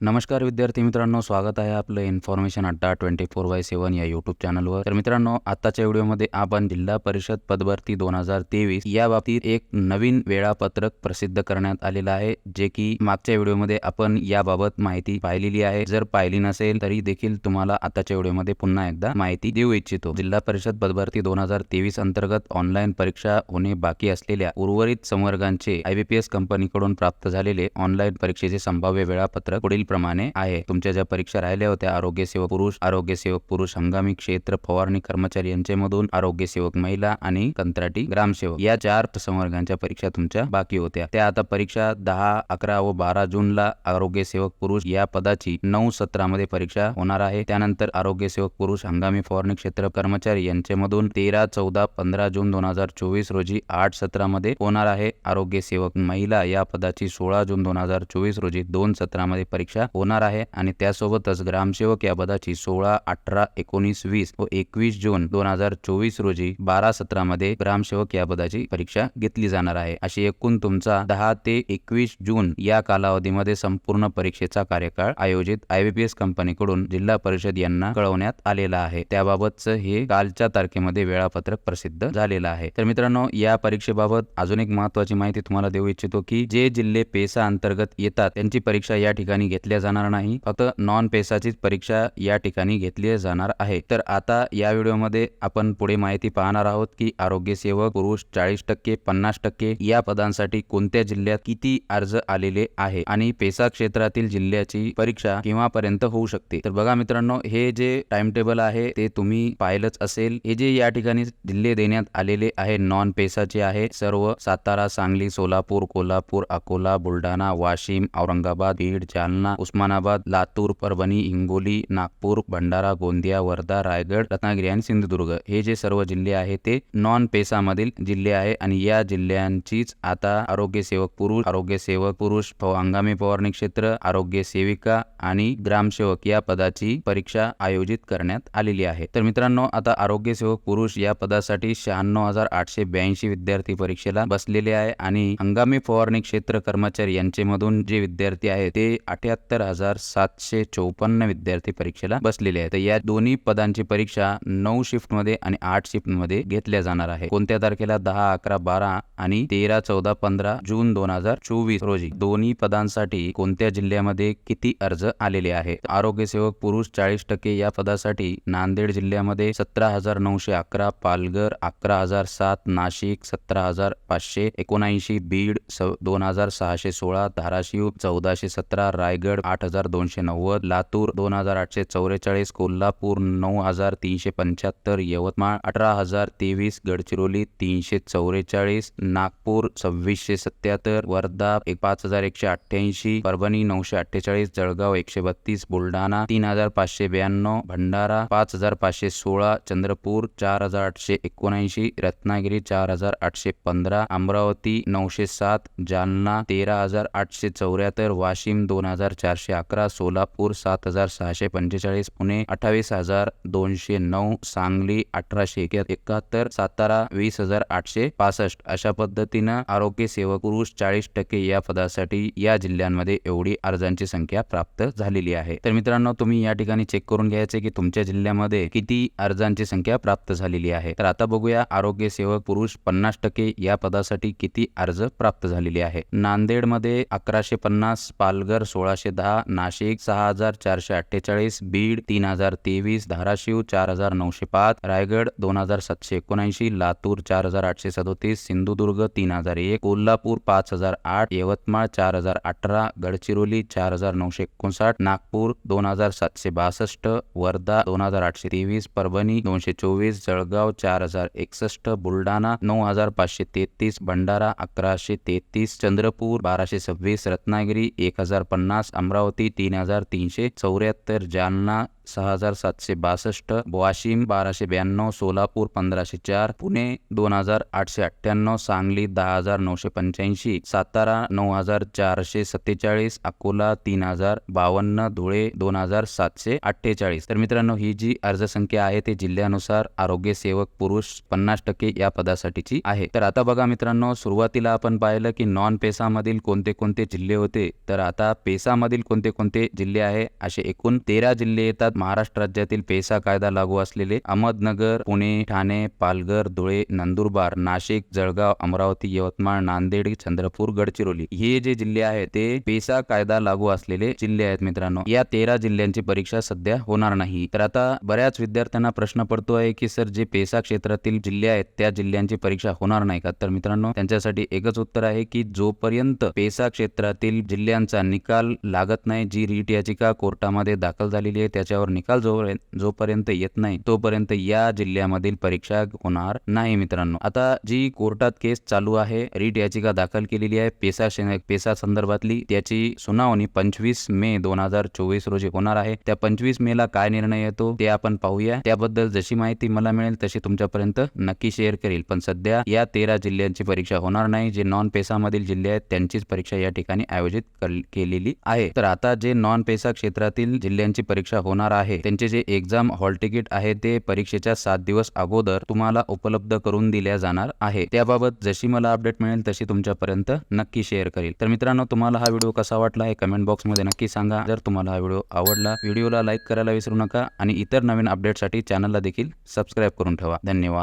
नमस्कार विद्यार्थी मित्रांनो स्वागत आहे आपलं इन्फॉर्मेशन अड्डा ट्वेंटी फोर बाय सेवन या यूट्यूब चॅनलवर तर मित्रांनो आताच्या व्हिडिओमध्ये आपण जिल्हा परिषद पदभरती दोन हजार तेवीस या बाबतीत एक नवीन वेळापत्रक प्रसिद्ध करण्यात आलेलं आहे जे की मागच्या व्हिडिओमध्ये आपण याबाबत माहिती पाहिलेली आहे. जर पाहिली नसेल तरी देखील तुम्हाला आताच्या व्हिडिओमध्ये पुन्हा एकदा माहिती देऊ इच्छितो. जिल्हा परिषद पदभरती दोन हजार तेवीस अंतर्गत ऑनलाईन परीक्षा होणे बाकी असलेल्या उर्वरित संवर्गांचे आयबीपीएस कंपनीकडून प्राप्त झालेले ऑनलाईन परीक्षेचे संभाव्य वेळापत्रक पुढील खालीलप्रमाणे आहे. तुमच्या ज्या परीक्षा राहिल्या होत्या आरोग्य सेवक पुरुष आरोग्य सेवक पुरुष हंगामी क्षेत्र फवारणी कर्मचारी यांच्यामधून आरोग्य सेवक महिला आणि कंत्राटी ग्रामसेवक या चार संवर्गांच्या परीक्षा तुमच्या बाकी होत्या. त्या आता परीक्षा दहा अकरा व बारा जूनला आरोग्य सेवक पुरुष या पदाची नऊ सत्रामध्ये परीक्षा होणार आहे. त्यानंतर आरोग्य सेवक पुरुष हंगामी फवारणी क्षेत्र कर्मचारी यांच्यामधून तेरा चौदा पंधरा जून दोन हजार चोवीस रोजी आठ सत्रामध्ये होणार आहे. आरोग्य सेवक महिला या पदाची सोळा जून दोन हजार चोवीस रोजी दोन सत्रामध्ये परीक्षा होणार आहे आणि त्यासोबतच ग्रामसेवक या पदाची सोळा अठरा एकोणीस वीस व एकवीस जून दोन हजार चोवीस रोजी बारा सत्रामध्ये ग्रामसेवक या पदाची परीक्षा घेतली जाणार आहे. अशी एकूण तुमचा दहा ते एकवीस जून या कालावधीमध्ये संपूर्ण परीक्षेचा कार्यकाळ आयोजित आयबीपीएस कंपनीकडून जिल्हा परिषद यांना कळवण्यात आलेला आहे. त्याबाबतच हे कालच्या तारखेमध्ये वेळापत्रक प्रसिद्ध झालेलं आहे. तर मित्रांनो या परीक्षेबाबत अजून एक महत्वाची माहिती तुम्हाला देऊ इच्छितो की जे जिल्हे पेसा अंतर्गत येतात त्यांची परीक्षा या ठिकाणी घेतल्या जाणार नाही. फक्त नॉन पेसाचीच परीक्षा या ठिकाणी घेतली जाणार आहे. तर आता या व्हिडिओमध्ये आपण पुढे माहिती पाहणार आहोत की आरोग्य सेवक पुरुष चाळीस टक्के पन्नास टक्के या पदांसाठी कोणत्या जिल्ह्यात किती अर्ज आलेले आहे आणि पेसा क्षेत्रातील जिल्ह्याची परीक्षा केव्हापर्यंत होऊ शकते? तर बघा मित्रांनो हे जे टाइम टेबल आहे ते तुम्ही पाहिलंच असेल. हे जे या ठिकाणी जिल्हे देण्यात आलेले आहे नॉन पेसाचे आहे सर्व सातारा सांगली सोलापूर कोल्हापूर अकोला बुलढाणा वाशिम औरंगाबाद बीड जालना उस्मानाबाद लातूर परभणी हिंगोली नागपूर भंडारा गोंदिया वर्धा रायगड रत्नागिरी आणि सिंधुदुर्ग. हे जे सर्व जिल्हे आहे ते नॉन पेसामधील जिल्हे आहे आणि या जिल्ह्यांचीच आता आरोग्य सेवक पुरुष आरोग्य सेवक पुरुष फ- हंगामी फवारणी क्षेत्र आरोग्य सेविका आणि ग्रामसेवक या पदाची परीक्षा आयोजित करण्यात आलेली आहे. तर मित्रांनो आता आरोग्य सेवक पुरुष या पदासाठी शहाण्णव हजार आठशे ब्याऐंशी विद्यार्थी परीक्षेला बसलेले आहे आणि हंगामी फवारणी क्षेत्र कर्मचारी यांच्यामधून जे विद्यार्थी आहेत ते अठ्याहत्तर हजार सातशे चौपन्न विद्यार्थी परीक्षेला बसलेले आहेत. तर या दोन्ही पदांची परीक्षा नऊ शिफ्टमध्ये आणि आठ शिफ्टमध्ये घेतल्या जाणार आहे. कोणत्या तारखेला? दहा अकरा बारा आणि तेरा चौदा पंधरा जून दोन हजार चोवीस रोजी. दोन्ही पदांसाठी कोणत्या जिल्ह्यामध्ये किती अर्ज आलेले आहेत? आरोग्य सेवक पुरुष चाळीस टक्के या पदासाठी नांदेड जिल्ह्यामध्ये सतरा हजार नऊशे अकरा पालघर अकरा हजार सात नाशिक सतरा हजार पाचशे एकोणऐंशी बीड दोन हजार सहाशे सोळा धाराशिव चौदाशे सतरा रायगड आठ हजार दोनशे नव्वद लातूर दोन हजार आठशे चौवेचाळीस कोल्हापूर नऊ हजार तीनशे पंच्याहत्तर यवतमाळ अठरा हजार तेवीस गडचिरोली तीनशे चौवेचाळीस नागपूर सव्वीसशे सत्याहत्तर वर्धा एक पाच हजार एकशे अठ्ठ्याऐंशी परभणी नऊशे अठ्ठेचाळीस जळगाव एकशे बत्तीस बुलढाणा तीन हजार पाचशे ब्याण्णव भंडारा पाच हजार पाचशे सोळा चंद्रपूर चार हजार आठशे एकोणऐंशी रत्नागिरी चार हजार आठशे पंधरा अमरावती नऊशे सात जालना तेरा हजार आठशे चौऱ्याहत्तर वाशिम दोन हजार चारशे अकरा सोलापूर सात हजार सहाशे पंचेचाळीस पुणे अठ्ठावीस हजार दोनशे नऊ सांगली अठराशे एकाहत्तर सातारा वीस हजार आठशे पासष्ट. अशा पद्धतीनं आरोग्य सेवक पुरुष चाळीस टक्के या पदासाठी या जिल्ह्यांमध्ये एवढी अर्जांची संख्या प्राप्त झालेली आहे. तर मित्रांनो तुम्ही या ठिकाणी चेक करून घ्यायचे की तुमच्या जिल्ह्यामध्ये किती अर्जांची संख्या प्राप्त झालेली आहे. तर आता बघूया आरोग्य सेवक पुरुष पन्नास टक्के या पदासाठी किती अर्ज प्राप्त झालेले आहे. नांदेडमध्ये अकराशे पन्नास पालघर सोळाशे दहा नाशिक सहा हजार चारशे अठ्ठेचाळीस बीड तीन हजार तेवीस धाराशिव चार हजार नऊशे पाच रायगड दोन हजार सातशे एकोणऐंशी लातूर चार हजार आठशे सदोतीस सिंधुदुर्ग तीन हजार एक कोल्हापूर पाच हजार आठ यवतमाळ चार हजार अठरा गडचिरोली चार हजार नऊशे एकोणसाठ नागपूर दोन हजार सातशे बासष्ट वर्धा दोन हजार आठशे तेवीस परभणी दोनशे चोवीस जळगाव चार हजार एकसष्ट बुलढाणा नऊ हजार पाचशे तेहतीस भंडारा अकराशे तेहतीस चंद्रपूर बाराशे सव्वीस रत्नागिरी एक हजार पन्नास अमरावती तीन हजार तीनशे चौऱ्याहत्तर जालना सहा हजार सातशे बासष्ट वाशिम बाराशे ब्याण्णव सोलापूर पंधराशे चार पुणे दोन हजार आठशे अठ्ठ्याण्णव सांगली दहा हजार नऊशे पंच्याऐंशी सातारा नऊ हजार चारशे सत्तेचाळीस अकोला तीन हजार बावन्न धुळे दोन हजार सातशे अठ्ठेचाळीस. तर मित्रांनो ही जी अर्जसंख्या आहे ते जिल्ह्यानुसार आरोग्य सेवक पुरुष पन्नास टक्के या पदासाठीची आहे. तर आता बघा मित्रांनो सुरुवातीला आपण पाहिलं की नॉन पेसामधील कोणते कोणते जिल्हे होते? तर आता पेसामधील कोणते कोणते जिल्हे आहे? असे एकूण तेरा जिल्हे येतात. महाराष्ट्र राज्यातील पेसा कायदा लागू असलेले अहमदनगर पुणे ठाणे पालघर धुळे नंदुरबार नाशिक जळगाव अमरावती यवतमाळ नांदेड चंद्रपूर गडचिरोली हे जे जिल्हे आहेत ते पेसा कायदा लागू असलेले जिल्हे आहेत मित्रांनो. या तेरा जिल्ह्यांची परीक्षा सध्या होणार नाही. तर आता बऱ्याच विद्यार्थ्यांना प्रश्न पडतो आहे की सर जे पेसा क्षेत्रातील जिल्हे आहेत त्या जिल्ह्यांची परीक्षा होणार नाही का? तर मित्रांनो त्यांच्यासाठी एकच उत्तर आहे की जोपर्यंत पेसा क्षेत्रातील जिल्ह्यांचा निकाल लागत नाही जी रीट याचिका कोर्टामध्ये दाखल झालेली आहे त्याच्यावर निकाल जो जोपर्यंत येत नाही तोपर्यंत या जिल्ह्यामधील परीक्षा होणार नाही मित्रांनो. आता जी कोर्टात केस चालू आहे रीट याचिका दाखल केलेली आहे पेसा पेसा संदर्भातली त्याची सुनावणी पंचवीस मे दोन हजार चोवीस रोजी होणार आहे. त्या पंचवीस मे ला काय निर्णय येतो ते आपण पाहूया. त्याबद्दल जशी माहिती मला मिळेल तशी तुमच्यापर्यंत नक्की शेअर करेल. पण सध्या या तेरा जिल्ह्यांची परीक्षा होणार नाही जे नॉन पेसा मधील जिल्हे आहेत त्यांचीच परीक्षा या ठिकाणी आयोजित केलेली आहे. तर आता जे नॉन पेसा क्षेत्रातील जिल्ह्यांची परीक्षा होणार आहे. त्यांचे जे एक्झाम हॉल तिकीट आहे ते परीक्षेच्या सात दिवस अगोदर तुम्हाला उपलब्ध करून दिल्या जाणार आहे. त्याबाबत जशी मला अपडेट मिळेल तशी तुमच्यापर्यंत नक्की शेअर करेल. तर मित्रांनो तुम्हाला हा व्हिडिओ कसा वाटला हे कमेंट बॉक्समध्ये नक्की सांगा. जर तुम्हाला हा व्हिडिओ आवडला व्हिडिओला लाईक करायला विसरू नका आणि इतर नवीन अपडेटसाठी चॅनलला देखील सबस्क्राईब करून ठेवा. धन्यवाद.